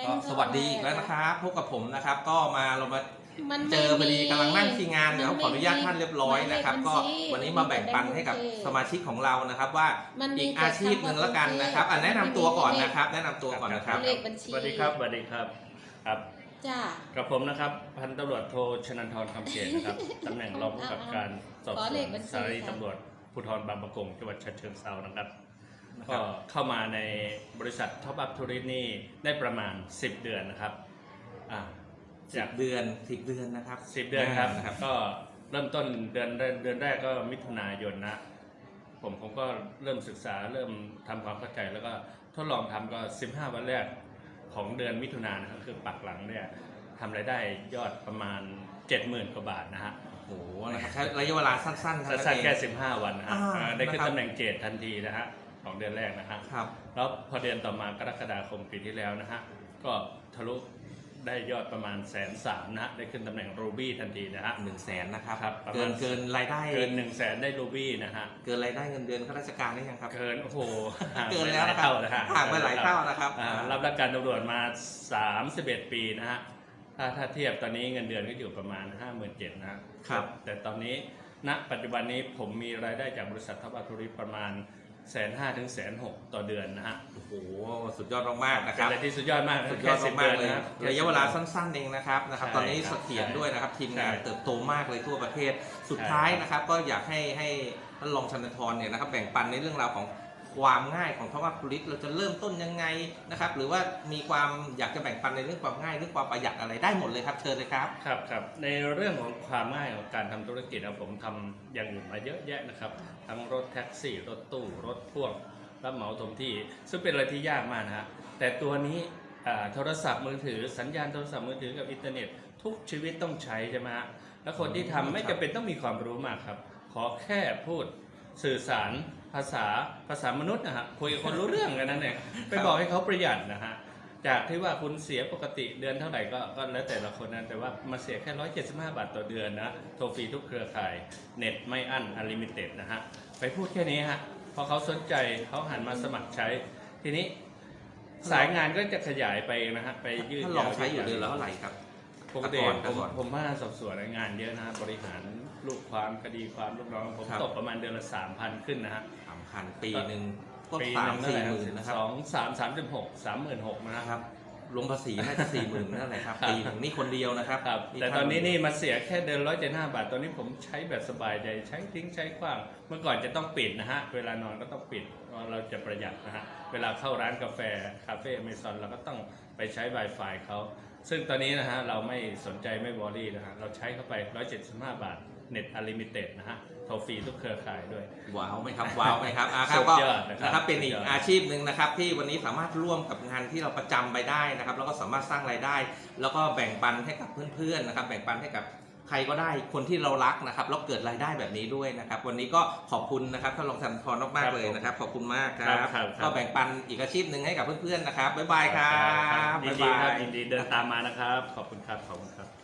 งก็สวัสดีอีกแล้วนะครับพบกับผมนะครับ ก็มาเรามามันเจอพอดีกำลังนั่งที่งานเดี๋ยวมัขออนุญาตท่านเรียบร้อยนะครับมัก็มีวันนี้มาแบ่งปันให้กับบัญชีสมาชิกของเรานะครับ ว่ามันมีอีกอาชีพหนึ่งแล้วกันนะครับอะแนะนำตัวก่อนนะครับ แนะนำตัวก่อนนะครับเลขบัญชีสวัสดีครับสวัสดีครับครับจ้ากับผมนะครับพันตำรวจโทชนันทรคำเขตนะครับตำแหน่งรองผู้กำกับการสอบขอสเลวขนบัญชีสถานีค่ะตำรวจภูธรบางประกงจังหวัดฉะเชิงเทรานะครับนะครั ก็บเข้ามาในบริษัทท็อปอัพทูริสนี่ได้ประมาณ 10 เดือนนะครับอ่าสิจาบกเดือนสิบเดือนนะครับ10เดือนครับนะครับ ก็เริ่มต้นเดือนแรกเดือนแรกก็มิถุนายนนะ ผมผมก็เริ่มศึกษาเริ่มทำความเข้าใจแล้วก็ทดลองทำก็ 15 วันแรกของเดือนมิถุนายนนะครับคือปักหลังเนี่ยทำรายได้ยอดประมาณ 70,000กว่าบาทนะฮะโอ้โหนะครับใช้ระยะเวลาสั้นๆเท่านั้นสั้นๆแค่เอง15 วันนะฮะอ่าอ่าได้ขึ้นนะครับ ตำแหน่งเกรดทันทีนะฮะ ของเดือนแรกนะฮะครับ แล้วพอเดือนต่อมากรกฎาคมปีที่แล้วนะฮะก็ทะลุได้ยอดประมาณแสนสามนะฮะได้ขึ้นตำแหน่งรูบี้ทันทีนะฮะ หนึ่งแสนนะครับ ครับประมาณเกินเกินรายได้เกิน1 0 0 0 0แสนได้รูบี้นะฮะ เกินรายได้เงินเดือนข้าราชการได้ยังครับ เกินโอ้โหห่างเกินไปแล้วหลายนะครับเท่านะฮะห่างไปหลายเท่านะครับอ่ารับราชการตำรวจมา 31 ปีนะฮะ ถ้าถ้าเทียบตอนนี้เงินเดือนก็อยู่ประมาณ 57,000นะฮะครับ แต่ตอนนี้ณปัจจุบันนี้ผมมีรายได้จากบริษัททัพอัตุริประมาณ แสนห้าถึงแสนหกต่อเดือนนะฮะโอ้โหสุดยอดมากๆนะคเป็นรับ อะไรที่สุดยอดมากสุดยอดแค่10มากๆเลยดือนนคบ ระยะเวลาสั้นๆเองนะครับนะครับ ใช่ตอนนี้คเสรับถียรด้วยนะครับทีมงานใช่เติบโตมากเลยทั่วประเทศ สุดใช่ท้ายครับนะครับ ก็อยากให้ให้ท่านรองชันทรเนี่ยนะครับแบ่งปันในเรื่องราวของ ความง่ายของคำว่าผลิตเราจะเริ่มต้นยังไงนะครับหรือว่ามีความอยากจะแบ่งปันในเรื่องความง่ายเรื่องความประหยัดอะไรได้หมดเลยครับเชิญเลยครับครับครับในเรื่องของความง่ายของการทำธุรกิจนะผมทำอย่างอื่นมาเยอะแยะนะครับทั้งรถแท็กซี่ รถตู้ รถพ่วงรับเหมาถมที่ ซึ่งเป็นอะไรที่ยากมากนะฮะแต่ตัวนี้โทรศัพท์มือถือสัญญาณโทรศัพท์มือถือกับอินเทอร์เน็ต ทุกชีวิตต้องใช้ใช่ไหมฮะแล้วคนที่ทำไม่จำเป็นต้องมีความรู้มากครับ ขอแค่พูด สื่อสารภาษาภาษามนุษย์นะฮะคุยกับคนรู้เรื่องกันนั่นเองไปบอกให้เขาประหยัดนะฮะจากที่ว่าคุณเสียปกติเดือนเท่าไหร่ก็ก็แล้วแต่ละคนนะแต่ว่ามาเสียแค่175บาทต่อเดือนนะโทรฟรีทุกเครือข่ายเน็ตไม่อั้นอ n l ลิมิเต็ดนะฮะไปพูดแค่นี้ฮะพอเขาสนใจเขาหันมาสมัครใช้ ทีนี้สายงานก็จะขยายไปเองนะฮะไปยืดท่านลองใช้อยู่เดือนละเท่าไหร่ครับ ปกติแต่ก่อนผมแต่ก่อน ผมพนักงานสอบสวนงานเยอะนะฮะบริหารลูกความคดีความลูกน้องผมครับ ตกประมาณเดือนละ3,000ขึ้นนะฮะสามพันปีหนึ่งก็ปีสาหมนึ่งสี่เท่าหไหร่มื่นนะครับ สองสามสามสิบหกสามหมื่นหกนะนะคครัรับบรวมภาษีน่าจะสี่หมื่นนั่นแหละครับครับปีหนึ่งนี่คนเดียวนะครับครับนี่แต่ท่าตอนนี้นี่มาเสียแค่เดือนร้อยเจ็ดห้าบาท ตอนนี้ผมใช้แบบสบายใจใช้ทิ้งใช้ขว้าง เมื่อก่อนจะต้องปิดนะฮะ เวลานอนก็ต้องปิดเพราะเราจะประหยัดนะฮะ เวลาเข้าร้านกาแฟ คาเฟ่เมซอนเราก็ต้องไปใช้ Wi-Fi เขา ซึ่งตอนนี้นะฮะเราไม่สนใจไม่วอรี่นะฮะเราใช้เข้าไป 175 บาทเน็ตอลิมิเต็ดนะฮะโทรฟรีทุกเครือข่ายด้วย ว้าวไหมครับว้าวไหมครับอ่าครับสุดก็ยอดนะครับนะครับเป็นอีกสุดยอด อาชีพหนึ่งนะครับ ที่วันนี้สามารถร่วมกับงานที่เราประจำไปได้นะครับ แล้วก็สามารถสร้างรายได้ แล้วก็แบ่งปันให้กับเพื่อนๆนะครับ แบ่งปันให้กับ ใครก็ได้คนที่เรารักนะครับแล้วเกิดรายได้แบบนี้ด้วยนะครับ วันนี้ก็ขอบคุณนะครับท่านรองชันทรมากๆเลยนะครับ ขอบคุณมากคครัรับบครับครับ ก็แบ่งปันอีกอาชีพหนึ่งให้กับเพื่อนๆนะครับบ๊ายบายครับยิบ๊านยดีบาครับยยินดีเดินตามมานะครับ ขอบคุณครับ ขอบคุณครับ